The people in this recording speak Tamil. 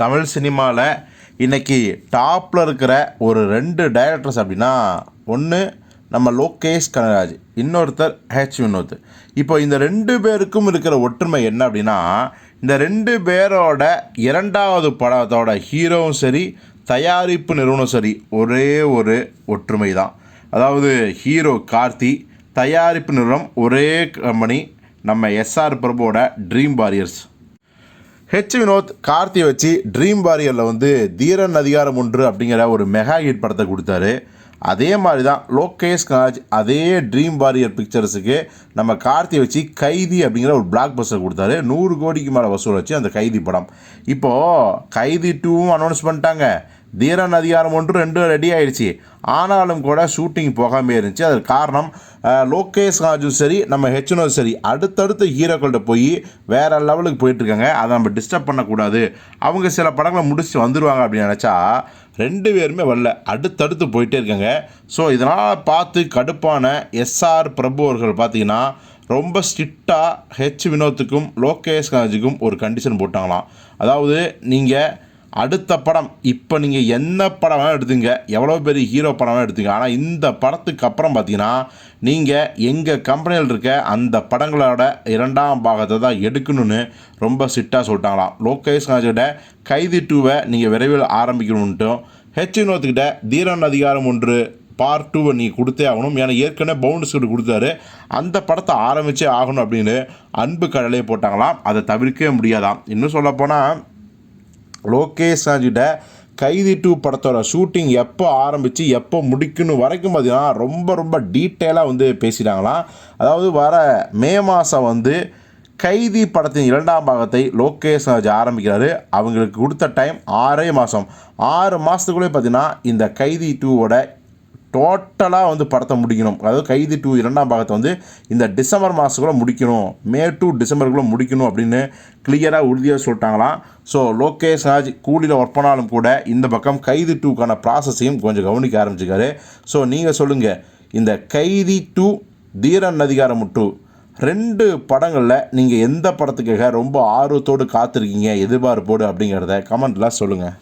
தமிழ் சினிமாவில் இன்றைக்கி டாப்பில் இருக்கிற ஒரு ரெண்டு டைரக்டர்ஸ் அப்படின்னா ஒன்று நம்ம லோகேஷ் கனகராஜ் இன்னொருத்தர் ஹெச் வினோத். இப்போ இந்த ரெண்டு பேருக்கும் இருக்கிற ஒற்றுமை என்ன அப்படின்னா இந்த ரெண்டு பேரோட இரண்டாவது படத்தோட ஹீரோவும் சரி தயாரிப்பு நிறுவனம் சரி ஒரே ஒரு ஒற்றுமை தான். அதாவது ஹீரோ கார்த்தி தயாரிப்பு நிறுவனம் ஒரே கம்பெனி நம்ம எஸ்ஆர் பிரபுவோட ட்ரீம் வாரியர்ஸ் ஹெச் வினோத் கார்த்தியை வச்சு ட்ரீம் வாரியரில் வந்து தீரன் அதிகாரம் ஒன்று அப்படிங்கிற ஒரு மெகா ஹிட் படத்தை கொடுத்தாரு. அதே மாதிரி தான் லோகேஷ் கனாஜ் அதே ட்ரீம் வாரியர் பிக்சர்ஸுக்கு நம்ம கார்த்தியை வச்சு கைதி அப்படிங்கிற ஒரு பிளாக் பஸ்டர் கொடுத்தாரு. நூறு கோடிக்கு மேலே வசூல் வச்சு அந்த கைதி படம். இப்போது கைதி டூவும் அனௌன்ஸ் பண்ணிட்டாங்க. தீரன் அதிகாரம் ஒன்று ரெண்டும் ரெடி ஆயிடுச்சு. ஆனாலும் கூட ஷூட்டிங் போகாமல் இருந்துச்சு. அதுக்கு காரணம் லோகேஷ் ராஜும் சரி நம்ம ஹெச்னோ சரி. அடுத்தடுத்த ஹீரோக்கள்கிட்ட போய் வேறு லெவலுக்கு போயிட்டுருக்காங்க அதை நம்ம டிஸ்டர்ப் பண்ணக்கூடாது. அவங்க சில படங்களை முடிச்சு வந்துடுவாங்க அப்படின்னு நினச்சா ரெண்டு பேருமே வரல. அடுத்தடுத்து போயிட்டே இருக்காங்க. ஸோ இதனால் பார்த்து கடுப்பான எஸ்ஆர் பிரபு அவர்கள் பார்த்தீங்கன்னா ரொம்ப ஸ்ட்ரிக்டாக ஹெச் வினோத்துக்கும் லோகேஷ் காஜுக்கும் ஒரு கண்டிஷன் போட்டாங்களாம். அதாவது நீங்கள் அடுத்த படம் இப்போ நீங்கள் என்ன படம் வேணால் எடுத்துங்க எவ்வளோ பெரிய ஹீரோ படம் வேணால் எடுத்துங்க ஆனால் இந்த படத்துக்கு அப்புறம் பார்த்தீங்கன்னா நீங்கள் எங்கள் கம்பெனியில் இருக்க அந்த படங்களோட இரண்டாம் பாகத்தை தான் எடுக்கணும்னு ரொம்ப சிட்டாக சொல்லிட்டாங்களாம். லோகேஷ் ராஜோட கைதி டூவை நீங்கள் விரைவில் ஆரம்பிக்கணுன்ட்டும் ஹெச் வினோத்துக்கிட்ட தீரன் அதிகாரம் ஒன்று பார்ட் டூவை நீங்கள் கொடுத்தே ஆகணும். ஏன்னா ஏற்கனவே பவுண்டஸ் கிட்ட கொடுத்தாரு. அந்த படத்தை ஆரம்பித்தே ஆகணும் அப்படின்னு அன்பு கடலையே போட்டாங்களாம். அதை தவிர்க்கவே முடியாதாம். இன்னும் சொல்லப்போனால் லோகேஷ் ராஜிட்ட கைதி டூ படத்தோட ஷூட்டிங் எப்போ ஆரம்பித்து எப்போ முடிக்கணும் வரைக்கும் பார்த்தீங்கன்னா ரொம்ப ரொம்ப டீட்டெயிலாக வந்து பேசிட்டாங்களாம். அதாவது வர மே மாதம் வந்து கைதி படத்தின் இரண்டாம் பாகத்தை லோகேஷ் ராஜ் ஆரம்பிக்கிறாரு. அவங்களுக்கு கொடுத்த டைம் ஆறே மாதம் ஆறு மாதத்துக்குள்ளே பார்த்தீங்கன்னா இந்த கைதி டூவோட டோட்டலாக வந்து படத்தை முடிக்கணும். அதாவது கைதி டூ இரண்டாம் பாகத்தை வந்து இந்த டிசம்பர் மாதத்துக்குள்ளே முடிக்கணும். மே டூ டிசம்பருக்குள்ளே முடிக்கணும் அப்படின்னு கிளியராக உறுதியாக சொல்லிட்டாங்களாம். ஸோ லோகேஷ் ராஜ் கூலியில் ஒர்க் பண்ணாலும் கூட இந்த பக்கம் கைதி டூக்கான ப்ராசஸையும் கொஞ்சம் கவனிக்க ஆரம்பிச்சிக்காரு ஸோ நீங்கள் சொல்லுங்கள் இந்த கைதி டூ தீரன் அதிகாரம் டூ ரெண்டு படங்களில் நீங்கள் எந்த படத்துக்காக ரொம்ப ஆர்வத்தோடு காத்திருக்கீங்க எதிர்பார்ப்போடு அப்படிங்கிறத கமெண்ட்டில் சொல்லுங்கள்